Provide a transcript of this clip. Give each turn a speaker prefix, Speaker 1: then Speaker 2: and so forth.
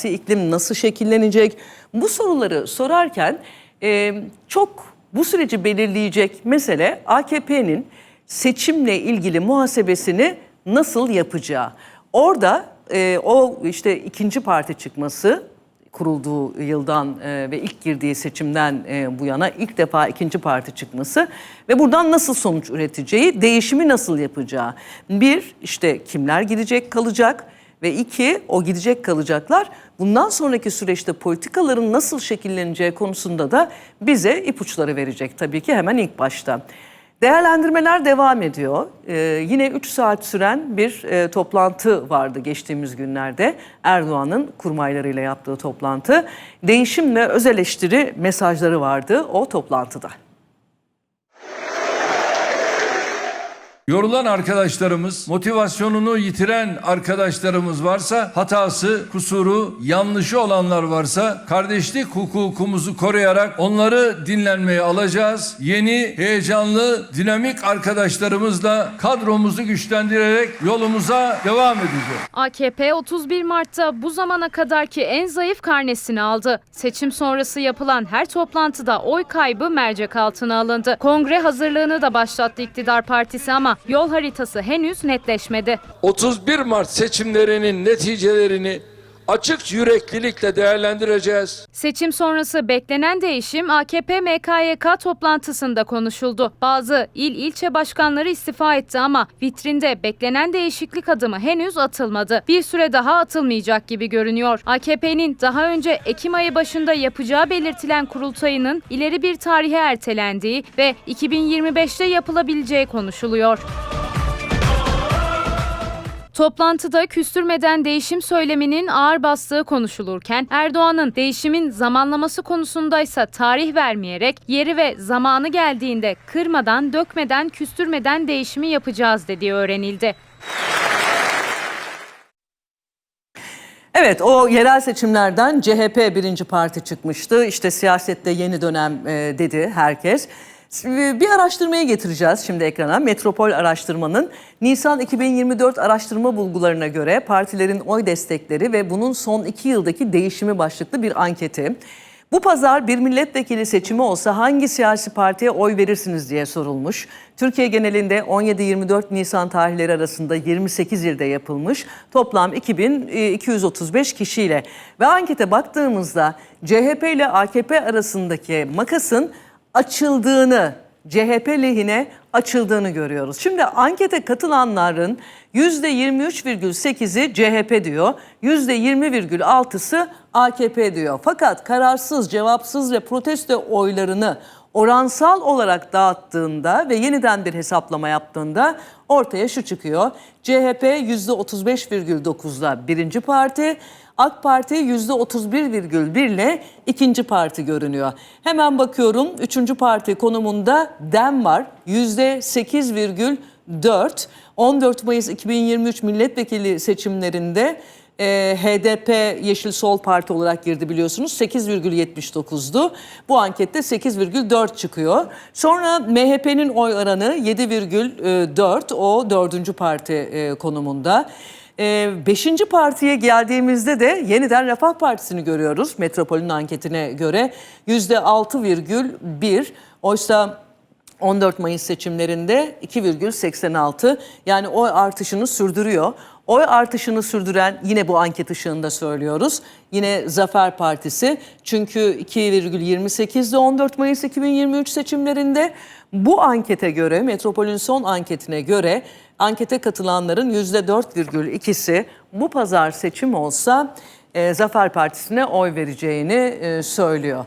Speaker 1: siyasi iklim nasıl şekillenecek? Bu soruları sorarken e, çok bu süreci belirleyecek mesele AKP'nin seçimle ilgili muhasebesini nasıl yapacağı. Orada e, o işte ikinci parti çıkması kurulduğu yıldan e, ve ilk girdiği seçimden e, bu yana ilk defa ikinci parti çıkması ve buradan nasıl sonuç üreteceği, değişimi nasıl yapacağı. Bir, işte kimler gidecek kalacak ve iki, o gidecek kalacaklar bundan sonraki süreçte politikaların nasıl şekilleneceği konusunda da bize ipuçları verecek tabii ki hemen ilk başta. Değerlendirmeler devam ediyor. Ee, yine 3 saat süren bir e, toplantı vardı geçtiğimiz günlerde. Erdoğan'ın kurmaylarıyla yaptığı toplantı. Değişim ve öz eleştiri mesajları vardı o toplantıda.
Speaker 2: Yorulan arkadaşlarımız, motivasyonunu yitiren arkadaşlarımız varsa, hatası, kusuru, yanlışı olanlar varsa kardeşlik hukukumuzu koruyarak onları dinlenmeye alacağız. Yeni, heyecanlı, dinamik arkadaşlarımızla kadromuzu güçlendirerek yolumuza devam edeceğiz.
Speaker 3: AKP 31 Mart'ta bu zamana kadarki en zayıf karnesini aldı. Seçim sonrası yapılan her toplantıda oy kaybı mercek altına alındı. Kongre hazırlığını da başlattı iktidar partisi ama yol haritası henüz netleşmedi.
Speaker 4: 31 Mart seçimlerinin neticelerini açık yüreklilikle değerlendireceğiz.
Speaker 3: Seçim sonrası beklenen değişim AKP MKYK toplantısında konuşuldu. Bazı il ilçe başkanları istifa etti ama vitrinde beklenen değişiklik adımı henüz atılmadı. Bir süre daha atılmayacak gibi görünüyor. AKP'nin daha önce Ekim ayı başında yapacağı belirtilen kurultayının ileri bir tarihe ertelendiği ve 2025'te yapılabileceği konuşuluyor. Toplantıda küstürmeden değişim söyleminin ağır bastığı konuşulurken Erdoğan'ın değişimin zamanlaması konusundaysa tarih vermeyerek yeri ve zamanı geldiğinde kırmadan, dökmeden, küstürmeden değişimi yapacağız dediği öğrenildi.
Speaker 1: Evet o yerel seçimlerden CHP birinci parti çıkmıştı. İşte siyasette yeni dönem e, dedi herkes. Bir araştırmaya getireceğiz şimdi ekrana. Metropol araştırmanın Nisan 2024 araştırma bulgularına göre partilerin oy destekleri ve bunun son iki yıldaki değişimi başlıklı bir anketi. Bu pazar bir milletvekili seçimi olsa hangi siyasi partiye oy verirsiniz diye sorulmuş. Türkiye genelinde 17-24 Nisan tarihleri arasında 28 ilde yapılmış. Toplam 2235 kişiyle. Ve ankete baktığımızda CHP ile AKP arasındaki makasın açıldığını, CHP lehine açıldığını görüyoruz. Şimdi ankete katılanların %23,8'i CHP diyor, %20,6'sı AKP diyor. Fakat kararsız, cevapsız ve protesto oylarını oransal olarak dağıttığında ve yeniden bir hesaplama yaptığında ortaya şu çıkıyor. CHP %35,9'da birinci parti, AK Parti %31,1 ile ikinci parti görünüyor. Hemen bakıyorum üçüncü parti konumunda DEM var %8,4. 14 Mayıs 2023 milletvekili seçimlerinde e, HDP Yeşil Sol Parti olarak girdi biliyorsunuz 8,79'du. Bu ankette 8,4 çıkıyor. Sonra MHP'nin oy oranı 7,4 o dördüncü parti e, konumunda. Ee, beşinci partiye geldiğimizde de yeniden Refah Partisi'ni görüyoruz. Metropol'ün anketine göre yüzde 6,1. Oysa 14 Mayıs seçimlerinde 2,86 yani oy artışını sürdürüyor. Oy artışını sürdüren yine bu anket ışığında söylüyoruz. Yine Zafer Partisi çünkü 2,28'de 14 Mayıs 2023 seçimlerinde bu ankete göre Metropol'ün son anketine göre ankete katılanların %4,2'si bu pazar seçim olsa e, Zafer Partisi'ne oy vereceğini e, söylüyor.